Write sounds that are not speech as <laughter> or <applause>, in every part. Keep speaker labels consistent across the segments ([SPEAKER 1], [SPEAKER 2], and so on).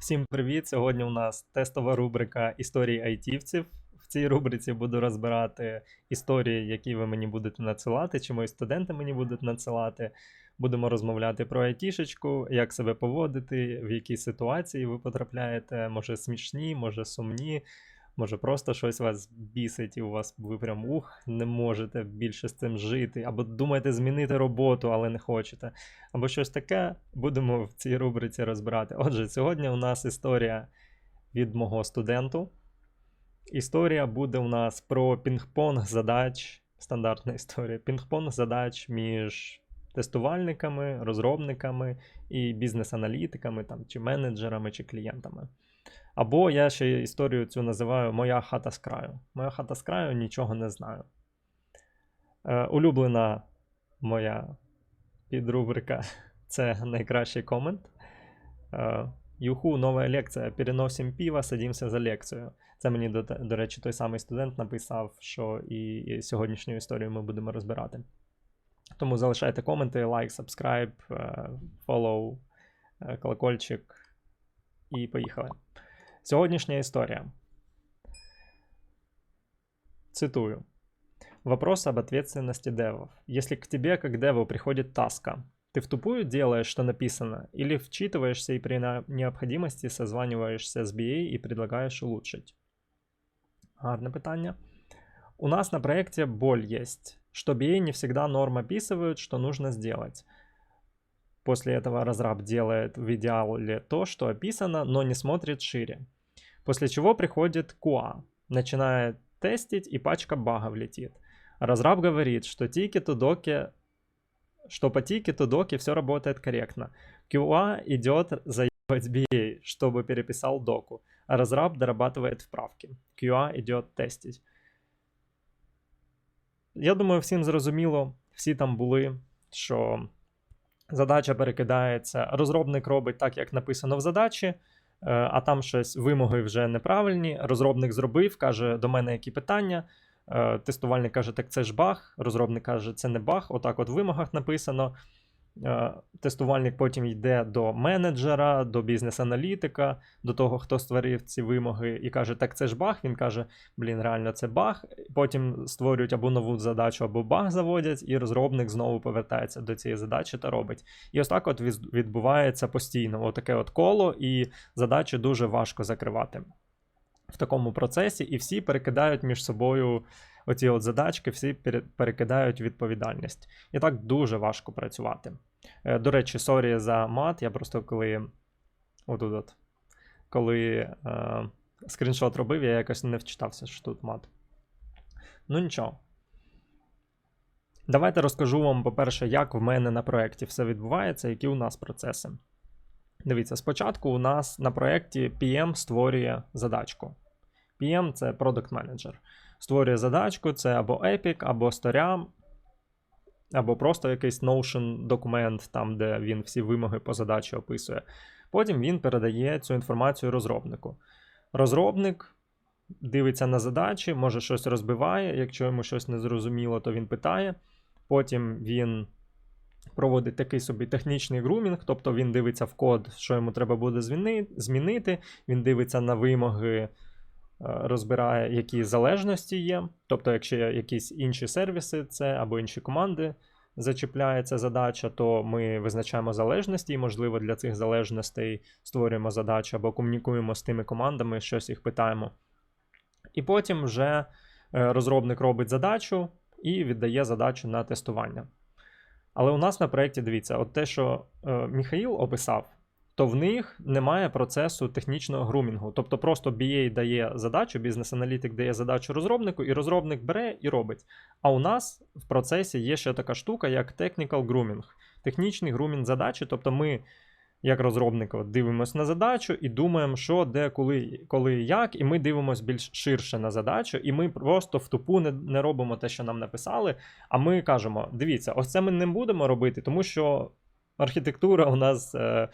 [SPEAKER 1] Всім привіт! Сьогодні у нас тестова рубрика історії айтівців. В цій рубриці буду розбирати історії, які ви мені будете надсилати, чи мої студенти мені будуть надсилати. Будемо розмовляти про айтішечку, як себе поводити, в які ситуації ви потрапляєте, може смішні, може сумні, може просто щось вас бісить, і у вас ви прям ух, не можете більше з цим жити, або думаєте змінити роботу, але не хочете або щось таке, будемо в цій рубриці розбирати. Отже, сьогодні у нас історія від мого студенту. Історія буде у нас про пінг-понг задач, стандартна історія. Пінг-понг задач між тестувальниками, розробниками і бізнес-аналітиками, там, чи менеджерами, чи клієнтами. Або я ще історію цю називаю Моя хата з краю. Моя хата з краю нічого не знаю. Е, улюблена моя підрубрика це найкращий комент. Е, Юху, нова лекція. Переносим пиво, садимося за лекцію. Це мені, до, до речі, той самий студент написав, що і, і сьогоднішню історію ми будемо розбирати. Тому залишайте коменти, лайк, subscribe, е, follow, е, колокольчик. І поїхали. Сьогоднішня історія. Цитую. Вопрос об ответственности девов. Если к тебе как деву приходит таска, ты в тупую делаешь, что написано, или вчитываешься и при на- необходимости созваниваешься с BA и предлагаешь улучшить? Гарне питання. У нас на проекте боль есть, что BA не всегда норм описывают, что нужно сделать. После этого разраб делает в идеале то, что описано, но не смотрит шире. После чего приходит QA, начинает тестить и пачка багов летит. Разраб говорит, что тикету доке, что по тикету доке все работает корректно. QA идет заебать BA, чтобы переписал доку, а разраб дорабатывает вправки. QA идет тестить. Я думаю, всім зрозуміло, всі там були, що задача перекидається, розробник робить так, як написано в задачі, е, а там щось вимоги вже неправильні. Розробник зробив, каже, до мене які питання. Е, Тестувальник каже, так це ж баг. Розробник каже, це не баг. Отак, от в вимогах написано. Е, Тестувальник потім йде до менеджера, до бізнес-аналітика, до того, хто створив ці вимоги, і каже, так це ж баг. Він каже, блін, реально це баг. Потім створюють або нову задачу, або баг заводять, і розробник знову повертається до цієї задачі та робить. І ось так от відбувається постійно. Отаке от коло, і задачі дуже важко закривати в такому процесі, і всі перекидають між собою оці от задачки, всі перекидають відповідальність. І так дуже важко працювати. Е, До речі, сорі за мат. Я просто коли отут от, коли е, скріншот робив, я якось не вчитався, що тут мат. Ну нічого. Давайте розкажу вам, по-перше, як в мене на проєкті все відбувається, які у нас процеси. Дивіться, спочатку у нас на проєкті PM створює задачку. PM це Product Manager. Створює задачку, це або Epic, або Story, або просто якийсь Notion документ, там, де він всі вимоги по задачі описує. Потім він передає цю інформацію розробнику. Розробник дивиться на задачі, може щось розбиває. Якщо йому щось не зрозуміло, то він питає. Потім він проводить такий собі технічний грумінг, тобто він дивиться в код, що йому треба буде змінити. Він дивиться на вимоги, розбирає, які залежності є. Тобто, якщо якісь інші сервіси, це або інші команди зачіпляється задача, то ми визначаємо залежності, і, можливо, для цих залежностей створюємо задачу або комунікуємо з тими командами, щось їх питаємо. І потім вже е, розробник робить задачу і віддає задачу на тестування. Але у нас на проєкті, дивіться, от те, що е, Міхаїл описав, то в них немає процесу технічного грумінгу. Тобто просто BA дає задачу, бізнес-аналітик дає задачу розробнику, і розробник бере і робить. А у нас в процесі є ще така штука, як technical grooming. Технічний грумінг задачі. Тобто ми, як розробники, дивимося на задачу і думаємо, що, де, коли, коли як, і ми дивимося більш ширше на задачу, і ми просто в тупу не, не робимо те, що нам написали. А ми кажемо: дивіться, ось це ми не будемо робити, тому що архітектура у нас е,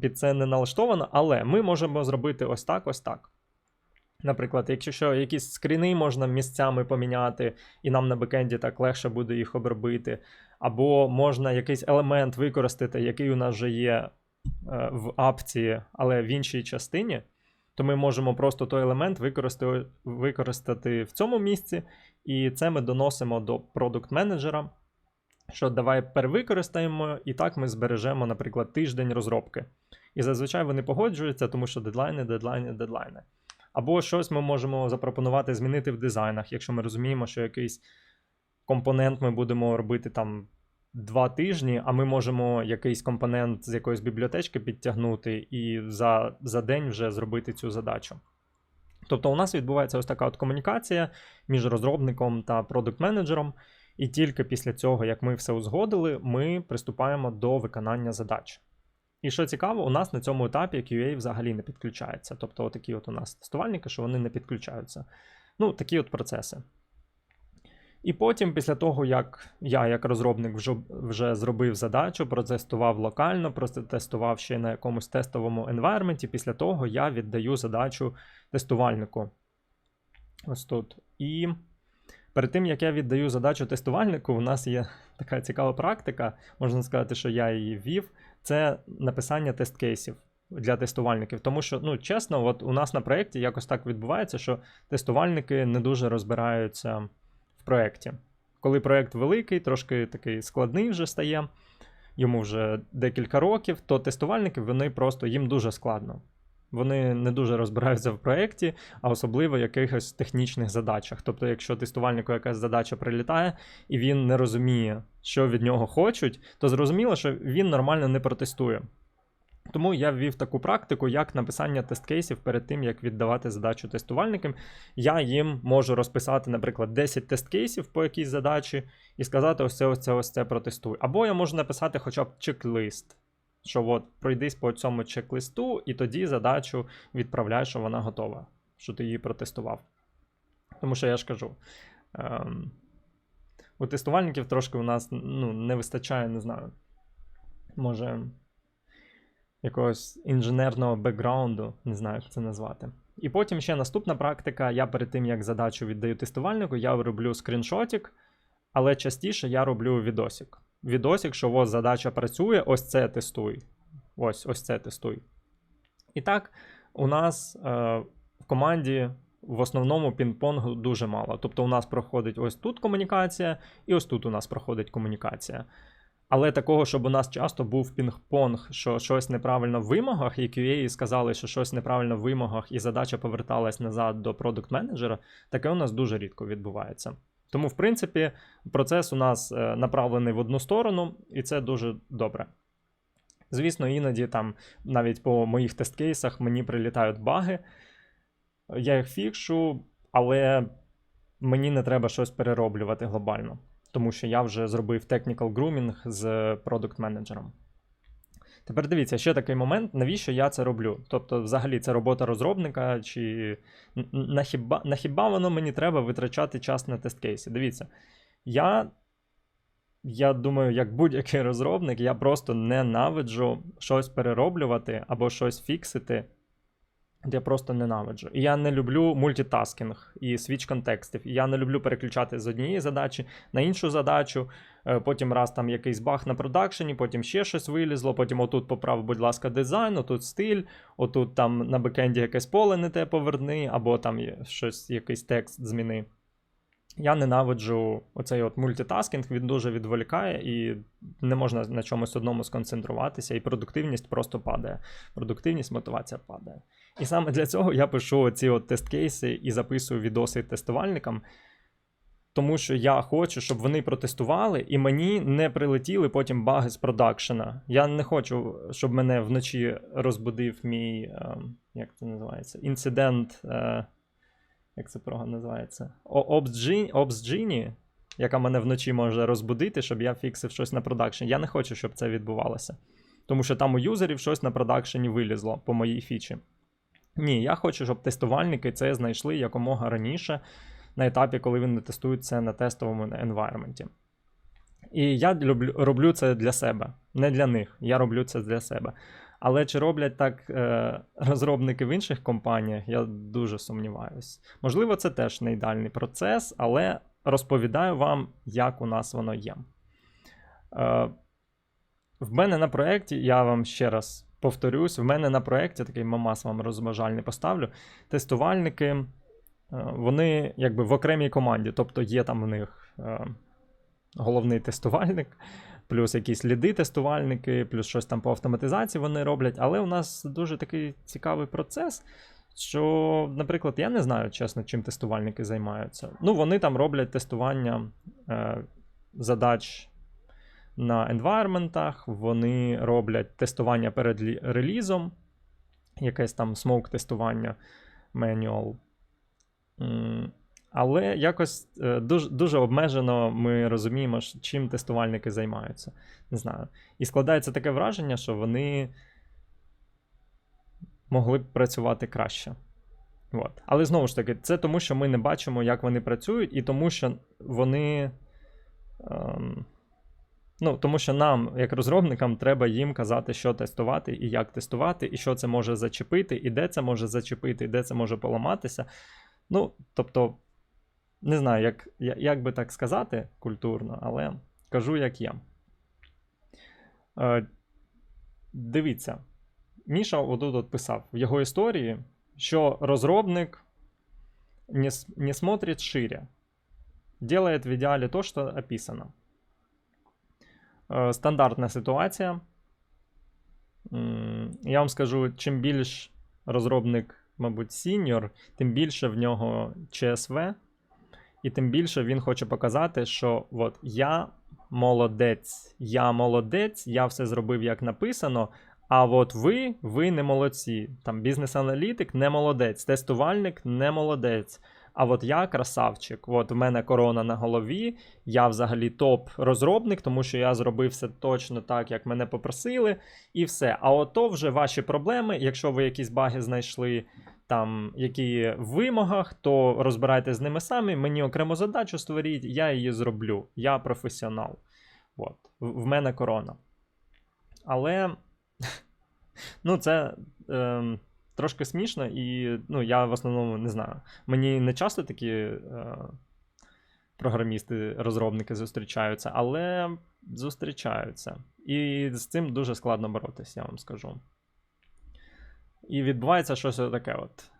[SPEAKER 1] під це не налаштована, але ми можемо зробити ось так, ось так. Наприклад, якщо що, якісь скріни можна місцями поміняти, і нам на бекенді так легше буде їх обробити, або можна якийсь елемент використати, який у нас вже є е, в апці, але в іншій частині, то ми можемо просто той елемент використати, використати в цьому місці, і це ми доносимо до продукт менеджера що давай перевикористаємо, і так ми збережемо, наприклад, тиждень розробки. І зазвичай вони погоджуються, тому що дедлайни, дедлайни, дедлайни. Або щось ми можемо запропонувати змінити в дизайнах, якщо ми розуміємо, що якийсь компонент ми будемо робити там два тижні, а ми можемо якийсь компонент з якоїсь бібліотечки підтягнути і за, за день вже зробити цю задачу. Тобто у нас відбувається ось така от комунікація між розробником та продукт-менеджером. І тільки після цього, як ми все узгодили, ми приступаємо до виконання задач. І що цікаво, у нас на цьому етапі QA взагалі не підключається. Тобто, отакі от у нас тестувальники, що вони не підключаються. Ну, такі от процеси. І потім, після того, як я, як розробник, вже вже зробив задачу, протестував локально, протестував ще на якомусь тестовому environment, після того я віддаю задачу тестувальнику. Ось тут. І Перед тим, як я віддаю задачу тестувальнику, у нас є така цікава практика, можна сказати, що я її ввів, це написання тест-кейсів для тестувальників. Тому що, ну, чесно, от у нас на проєкті якось так відбувається, що тестувальники не дуже розбираються в проєкті. Коли проєкт великий, трошки такий складний вже стає, йому вже декілька років, то тестувальники вони просто їм дуже складно. Вони не дуже розбираються в проєкті, а особливо в якихось технічних задачах. Тобто, якщо тестувальнику якась задача прилітає, і він не розуміє, що від нього хочуть, то зрозуміло, що він нормально не протестує. Тому я ввів таку практику, як написання тест-кейсів перед тим, як віддавати задачу тестувальникам. Я їм можу розписати, наприклад, 10 тест-кейсів по якійсь задачі і сказати, ось це, ось це, ось це протестуй. Або я можу написати хоча б чек-лист що от пройдись по цьому чек-листу, і тоді задачу відправляй, що вона готова, що ти її протестував. Тому що я ж кажу. Ем, у тестувальників трошки у нас ну, не вистачає, не знаю, може, якогось інженерного бекграунду, не знаю, як це назвати. І потім ще наступна практика. Я перед тим, як задачу віддаю тестувальнику, я роблю скріншотик, але частіше я роблю відосик відосик, що ось задача працює, ось це тестуй. Ось ось це тестуй. І так, у нас е, в команді в основному пінг-понгу дуже мало. Тобто, у нас проходить ось тут комунікація, і ось тут у нас проходить комунікація. Але такого, щоб у нас часто був пінг-понг, що щось неправильно в вимогах, і QA сказали, що щось неправильно в вимогах, і задача поверталась назад до продукт менеджера таке у нас дуже рідко відбувається. Тому, в принципі, процес у нас е, направлений в одну сторону, і це дуже добре. Звісно, іноді там навіть по моїх тест-кейсах мені прилітають баги, я їх фікшу, але мені не треба щось перероблювати глобально, тому що я вже зробив technical grooming з продукт менеджером Тепер дивіться, ще такий момент, навіщо я це роблю? Тобто, взагалі, це робота розробника, чи на хіба, воно мені треба витрачати час на тест-кейси? Дивіться, я я думаю, як будь-який <laughs> розробник, я просто ненавиджу щось перероблювати або щось фіксити. Я просто ненавиджу. Я не люблю мультитаскінг і свіч контекстів. Я не люблю переключати з однієї задачі на іншу задачу. Е, потім раз там якийсь баг на продакшені, потім ще щось вилізло. Потім отут поправ, будь ласка, дизайн, отут стиль, отут там на бекенді якесь поле не те поверни, або там є щось, якийсь текст зміни. Я ненавиджу оцей от мультитаскінг, він дуже відволікає, і не можна на чомусь одному сконцентруватися, і продуктивність просто падає. Продуктивність, мотивація падає. І саме для цього я пишу ці тест-кейси і записую відоси тестувальникам, тому що я хочу, щоб вони протестували, і мені не прилетіли потім баги з продакшена. Я не хочу, щоб мене вночі розбудив мій, ем, як це називається, інцидент. Е, як це прога називається? Обсджині, яка мене вночі може розбудити, щоб я фіксив щось на продакшн. Я не хочу, щоб це відбувалося. Тому що там у юзерів щось на продакшені вилізло по моїй фічі. Ні, я хочу, щоб тестувальники це знайшли якомога раніше на етапі, коли вони тестують це на тестовому environment. І я люблю, роблю це для себе, не для них. Я роблю це для себе. Але чи роблять так е, розробники в інших компаніях, я дуже сумніваюся. Можливо, це теж не ідеальний процес, але розповідаю вам, як у нас воно є. Е, В мене на проєкті, я вам ще раз повторюсь, в мене на проєкті такий мамас вам розважальний поставлю. Тестувальники, е, вони якби в окремій команді, тобто є там в них е, головний тестувальник, плюс якісь ліди тестувальники, плюс щось там по автоматизації вони роблять. Але у нас дуже такий цікавий процес. Що, наприклад, я не знаю, чесно, чим тестувальники займаються. Ну, вони там роблять тестування е, задач на енвайрментах, вони роблять тестування перед лі- релізом, якесь там смоук тестування manual. М, Але якось е, дуже, дуже обмежено ми розуміємо, чим тестувальники займаються. Не знаю. І складається таке враження, що вони могли б працювати краще. От. Але знову ж таки, це тому, що ми не бачимо, як вони працюють, і тому, що вони. Ем, ну, тому що нам, як розробникам, треба їм казати, що тестувати і як тестувати, і що це може зачепити, і де це може зачепити, і де це може поламатися. Ну, тобто, не знаю, як, як би так сказати культурно, але кажу, як є. Е, дивіться, Міша отут от писав в його історії, що розробник не, не смотрит шире, делает в идеале то, что описано. Е, Стандартна ситуація. Я вам скажу, чим більш розробник, мабуть, сіньор, тим більше в нього ЧСВ, і тим більше він хоче показати, що от я молодець, я молодець, я все зробив як написано. А от ви, ви не молодці. Там бізнес-аналітик не молодець, тестувальник не молодець. А от я красавчик. От в мене корона на голові. Я взагалі топ-розробник, тому що я зробив все точно так, як мене попросили, і все. А ото вже ваші проблеми. Якщо ви якісь баги знайшли, там які в вимогах, то розбирайте з ними самі. Мені окрему задачу створіть, я її зроблю. Я професіонал. От. В мене корона. Але <laughs> ну, це ем, трошки смішно, і ну, я в основному не знаю. Мені не часто такі е, програмісти, розробники зустрічаються, але зустрічаються. І з цим дуже складно боротися, я вам скажу. І відбувається щось таке: от.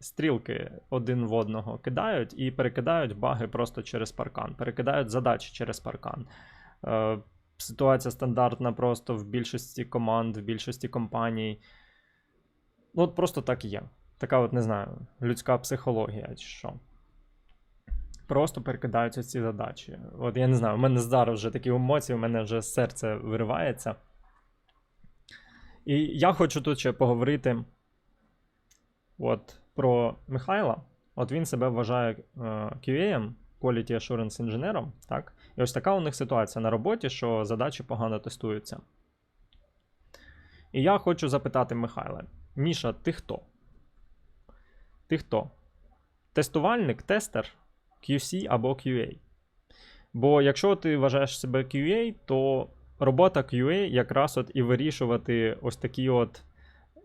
[SPEAKER 1] Стрілки один в одного кидають і перекидають баги просто через паркан, перекидають задачі через паркан. Е, ситуація стандартна просто в більшості команд, в більшості компаній. Ну, от просто так і є. Така, от, не знаю, людська психологія чи що. Просто перекидаються ці задачі. От я не знаю, у мене зараз вже такі емоції, у мене вже серце виривається. І я хочу тут ще поговорити от, про Михайла. От він себе вважає е, QA, Quality Assurance інженером, так? І ось така у них ситуація на роботі, що задачі погано тестуються. І я хочу запитати Михайла: Міша, ти хто? Ти хто? Тестувальник, тестер, QC або QA. Бо якщо ти вважаєш себе QA, то робота QA якраз от і вирішувати ось такі от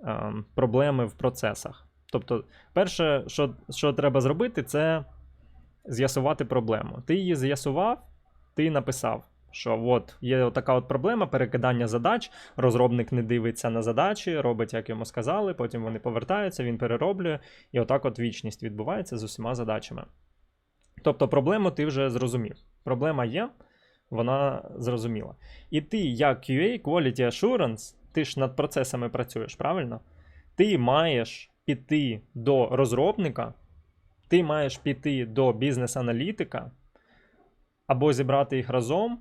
[SPEAKER 1] ем, проблеми в процесах. Тобто, перше, що, що треба зробити, це з'ясувати проблему. Ти її з'ясував, ти написав, що от є така от проблема перекидання задач, розробник не дивиться на задачі, робить, як йому сказали, потім вони повертаються, він перероблює, і отак от вічність відбувається з усіма задачами. Тобто проблему ти вже зрозумів. Проблема є, вона зрозуміла. І ти, як QA, Quality Assurance, ти ж над процесами працюєш, правильно? Ти маєш піти до розробника, ти маєш піти до бізнес-аналітика або зібрати їх разом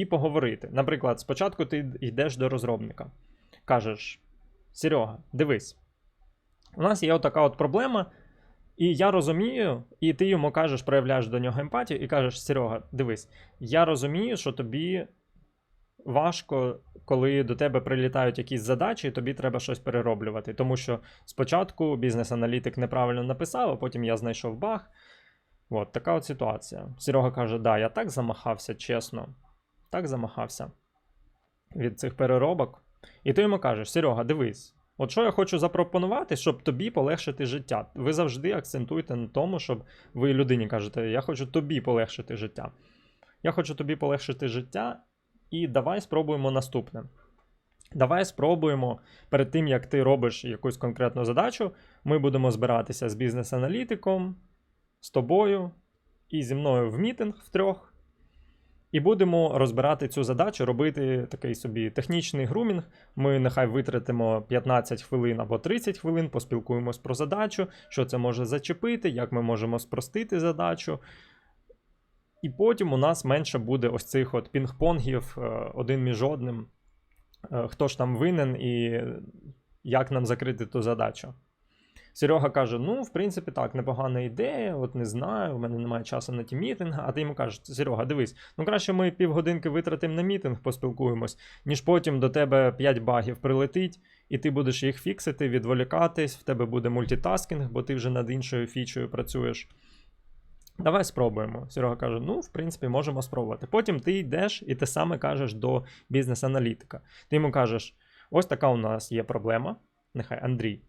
[SPEAKER 1] і поговорити. Наприклад, спочатку ти йдеш до розробника, кажеш: Серега, дивись, у нас є отака от проблема, і я розумію, і ти йому кажеш, проявляєш до нього емпатію, і кажеш: Серега, дивись, я розумію, що тобі важко, коли до тебе прилітають якісь задачі, і тобі треба щось перероблювати. Тому що спочатку бізнес-аналітик неправильно написав, а потім я знайшов баг. От така от ситуація. Серега каже: да, я так замахався, чесно. Так замахався від цих переробок. І ти йому кажеш: Серега, дивись. От що я хочу запропонувати, щоб тобі полегшити життя. Ви завжди акцентуєте на тому, щоб ви людині кажете, я хочу тобі полегшити життя. Я хочу тобі полегшити життя, і давай спробуємо наступне. Давай спробуємо перед тим, як ти робиш якусь конкретну задачу, ми будемо збиратися з бізнес-аналітиком, з тобою і зі мною в мітинг втрьох. І будемо розбирати цю задачу, робити такий собі технічний грумінг. Ми нехай витратимо 15 хвилин або 30 хвилин, поспілкуємось про задачу, що це може зачепити, як ми можемо спростити задачу. І потім у нас менше буде ось цих от пінг-понгів е, один між одним. Е, Хто ж там винен і як нам закрити ту задачу. Серега каже: ну, в принципі, так, непогана ідея, от не знаю, у мене немає часу на ті мітинги. А ти йому кажеш, Серега, дивись, ну краще ми півгодинки витратимо на мітинг, поспілкуємось, ніж потім до тебе 5 багів прилетить, і ти будеш їх фіксити, відволікатись, в тебе буде мультитаскінг, бо ти вже над іншою фічею працюєш. Давай спробуємо. Серега каже: ну, в принципі, можемо спробувати. Потім ти йдеш і те саме кажеш до бізнес-аналітика. Ти йому кажеш: ось така у нас є проблема. Нехай Андрій.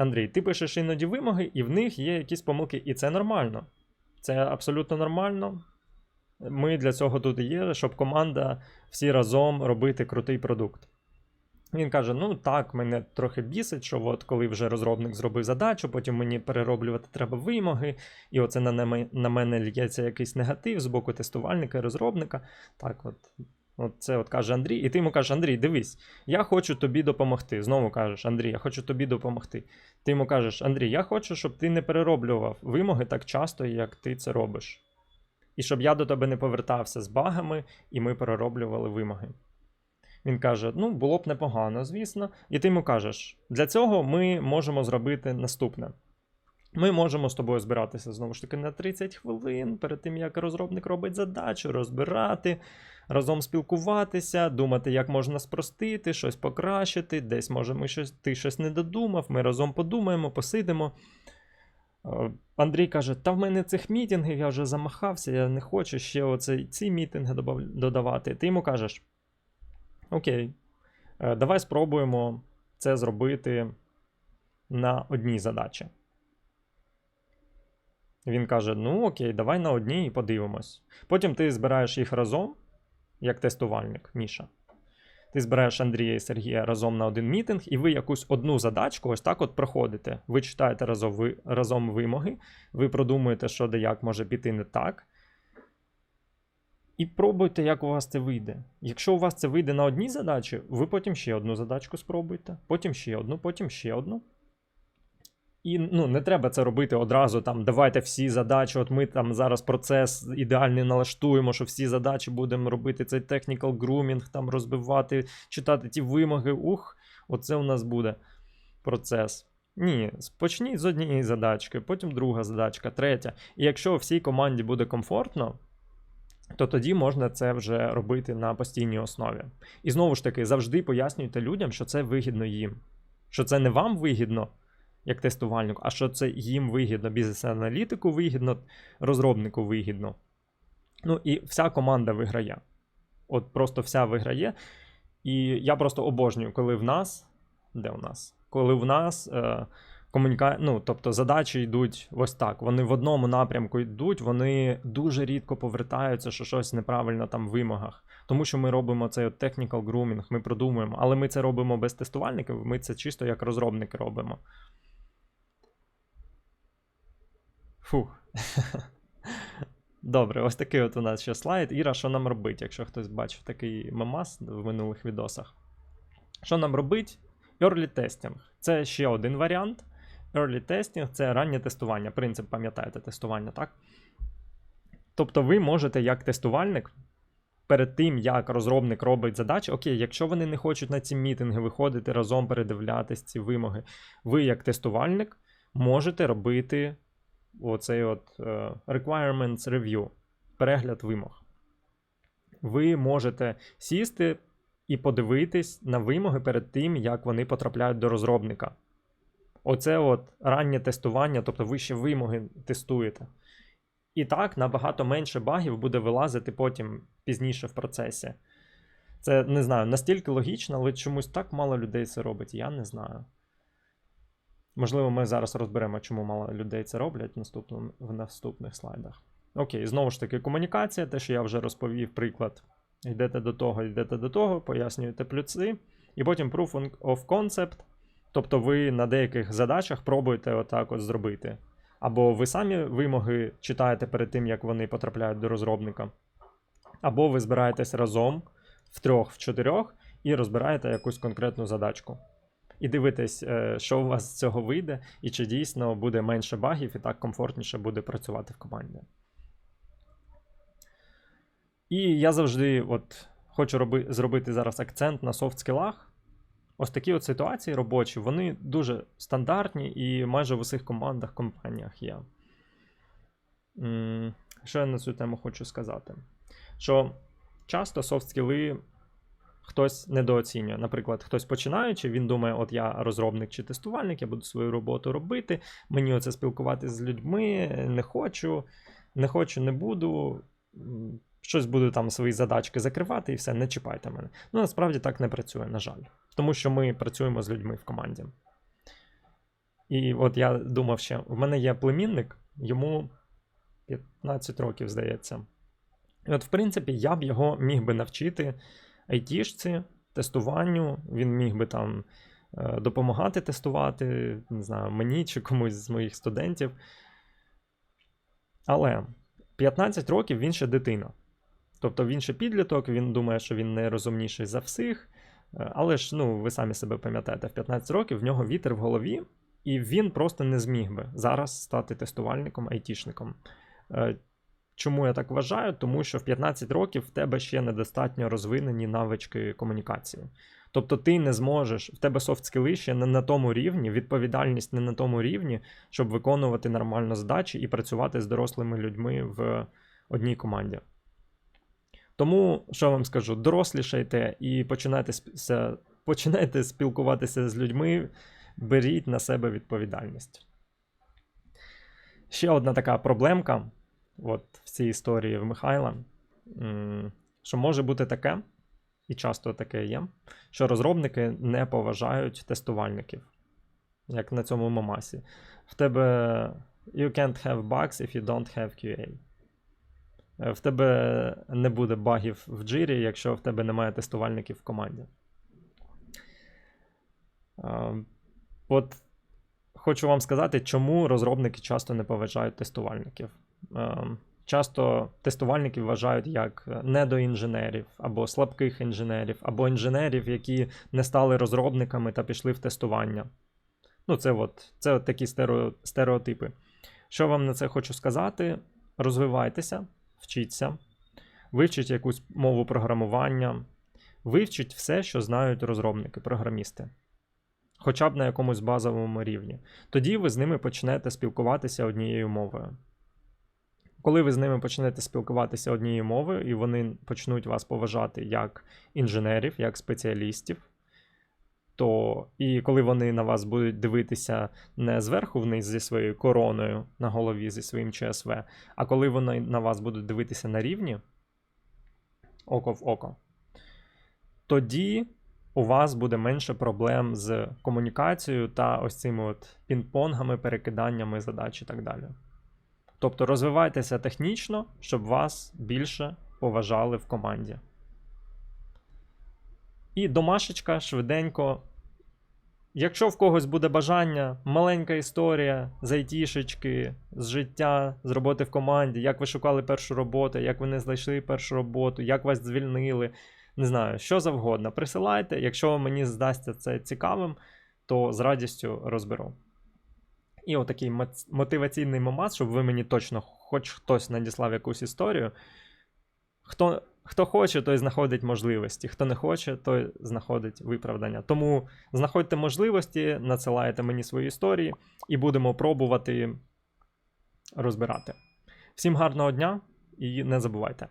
[SPEAKER 1] Андрій, ти пишеш іноді вимоги, і в них є якісь помилки, і це нормально. Це абсолютно нормально. Ми для цього тут є, щоб команда всі разом робити крутий продукт. Він каже: ну так, мене трохи бісить, що от коли вже розробник зробив задачу, потім мені перероблювати треба вимоги, і оце на, на мене лється якийсь негатив з боку тестувальника і розробника. Так, от, от це от каже Андрій, і ти йому кажеш, Андрій, дивись, я хочу тобі допомогти. Знову кажеш, Андрій, я хочу тобі допомогти. Ти йому кажеш, Андрій, я хочу, щоб ти не перероблював вимоги так часто, як ти це робиш. І щоб я до тебе не повертався з багами, і ми перероблювали вимоги. Він каже: ну, було б непогано, звісно. І ти йому кажеш: для цього ми можемо зробити наступне. Ми можемо з тобою збиратися знову ж таки на 30 хвилин перед тим, як розробник робить задачу, розбирати, разом спілкуватися, думати, як можна спростити, щось покращити, десь може ми щось, ти щось не додумав, ми разом подумаємо, посидимо. Е, Андрій каже: Та в мене цих мітингів я вже замахався, я не хочу ще оце, ці мітинги додавати. Ти йому кажеш: Окей, е, давай спробуємо це зробити на одній задачі. Він каже: Ну, окей, давай на одній і подивимось. Потім ти збираєш їх разом, як тестувальник, Міша. Ти збираєш Андрія і Сергія разом на один мітинг, і ви якусь одну задачку ось так от проходите. Ви читаєте разом, ви, разом вимоги, ви продумуєте, що де як може піти не так. І пробуйте, як у вас це вийде. Якщо у вас це вийде на одній задачі, ви потім ще одну задачку спробуйте, потім ще одну, потім ще одну. І ну, не треба це робити одразу. Там давайте всі задачі. От ми там зараз процес ідеальний налаштуємо, що всі задачі будемо робити цей technical grooming, там розбивати, читати ті вимоги. Ух, оце у нас буде процес. Ні, почніть з однієї задачки, потім друга задачка, третя. І якщо всій команді буде комфортно, то тоді можна це вже робити на постійній основі. І знову ж таки, завжди пояснюйте людям, що це вигідно їм. Що це не вам вигідно, як тестувальнику, а що це їм вигідно, бізнес-аналітику вигідно, розробнику вигідно. Ну і вся команда виграє. От просто вся виграє. І я просто обожнюю, коли в нас. Де у нас? Коли в нас е, комуніка... ну, тобто задачі йдуть ось так. Вони в одному напрямку йдуть, вони дуже рідко повертаються, що щось неправильно там в вимогах. Тому що ми робимо цей от technical grooming, ми продумуємо, але ми це робимо без тестувальників, ми це чисто як розробники робимо. Фух. <laughs> Добре, ось такий от у нас ще слайд. Іра, що нам робить, якщо хтось бачив такий мемас в минулих відосах. Що нам робить? Early testing. Це ще один варіант. Early testing це раннє тестування. Принцип, пам'ятаєте, тестування, так? Тобто ви можете, як тестувальник, перед тим, як розробник робить задачі, окей, якщо вони не хочуть на ці мітинги виходити разом передивлятись ці вимоги, ви, як тестувальник, можете робити оцей от е, requirements review, перегляд вимог. Ви можете сісти і подивитись на вимоги перед тим, як вони потрапляють до розробника. Оце от раннє тестування, тобто ви ще вимоги тестуєте. І так набагато менше багів буде вилазити потім пізніше в процесі. Це не знаю, настільки логічно, але чомусь так мало людей це робить, я не знаю. Можливо, ми зараз розберемо, чому мало людей це роблять в, в наступних слайдах. Окей, знову ж таки, комунікація, те, що я вже розповів приклад Йдете до того, йдете до того, пояснюєте плюси, і потім proof of concept. Тобто ви на деяких задачах пробуєте отак от зробити. Або ви самі вимоги читаєте перед тим, як вони потрапляють до розробника, або ви збираєтесь разом в трьох, в чотирьох і розбираєте якусь конкретну задачку. І дивитесь, е, що у вас з цього вийде, і чи дійсно буде менше багів, і так комфортніше буде працювати в команді. І я завжди от хочу роби, зробити зараз акцент на софт-скілах. Ось такі от ситуації робочі, вони дуже стандартні і майже в усіх командах, компаніях є. Що я на цю тему хочу сказати? Що часто софт-скіли хтось недооцінює. Наприклад, хтось починаючи, він думає, от я розробник чи тестувальник, я буду свою роботу робити, мені оце спілкуватися з людьми, не хочу, не хочу, не буду. Щось буду там свої задачки закривати і все, не чіпайте мене. Ну, насправді так не працює, на жаль. Тому що ми працюємо з людьми в команді. І от я думав ще: в мене є племінник, йому 15 років, здається. І от, в принципі, я б його міг би навчити айтішці, тестуванню, він міг би там е, допомагати тестувати, не знаю, мені чи комусь з моїх студентів. Але 15 років він ще дитина. Тобто він ще підліток, він думає, що він найрозумніший за всіх. Е, Але ж, ну, ви самі себе пам'ятаєте, в 15 років в нього вітер в голові, і він просто не зміг би зараз стати тестувальником, айтішником. Чому я так вважаю? Тому що в 15 років в тебе ще недостатньо розвинені навички комунікації. Тобто ти не зможеш, в тебе софт-скіли ще не на тому рівні, відповідальність не на тому рівні, щоб виконувати нормально задачі і працювати з дорослими людьми в одній команді. Тому, що вам скажу, дорослішайте і починайте, починайте спілкуватися з людьми, беріть на себе відповідальність. Ще одна така проблемка от в цій історії в Михайла, що може бути таке, і часто таке є, що розробники не поважають тестувальників, як на цьому мамасі. В тебе you can't have bugs if you don't have QA. Е, В тебе не буде багів в джирі, якщо в тебе немає тестувальників в команді. Е, От хочу вам сказати, чому розробники часто не поважають тестувальників. Е, Часто тестувальників вважають як недоінженерів, або слабких інженерів, або інженерів, які не стали розробниками та пішли в тестування. Ну, це от, це от такі стереотипи. Що вам на це хочу сказати? Розвивайтеся, вчіться, вивчіть якусь мову програмування, вивчіть все, що знають розробники, програмісти. Хоча б на якомусь базовому рівні. Тоді ви з ними почнете спілкуватися однією мовою. Коли ви з ними почнете спілкуватися однією мовою, і вони почнуть вас поважати як інженерів, як спеціалістів, то і коли вони на вас будуть дивитися не зверху вниз зі своєю короною на голові, зі своїм ЧСВ, а коли вони на вас будуть дивитися на рівні, око в око, тоді у вас буде менше проблем з комунікацією та ось цими от пінг-понгами, перекиданнями задач і так далі. Тобто розвивайтеся технічно, щоб вас більше поважали в команді. І домашечка швиденько. Якщо в когось буде бажання, маленька історія з айтішечки, з життя, з роботи в команді, як ви шукали першу роботу, як ви не знайшли першу роботу, як вас звільнили, не знаю, що завгодно. Присилайте. Якщо мені здасться це цікавим, то з радістю розберу. І отакий мотиваційний момент, щоб ви мені точно, хоч хтось надіслав якусь історію. Хто, хто хоче, той знаходить можливості. Хто не хоче, той знаходить виправдання. Тому знаходьте можливості, надсилайте мені свої історії і будемо пробувати розбирати. Всім гарного дня і не забувайте.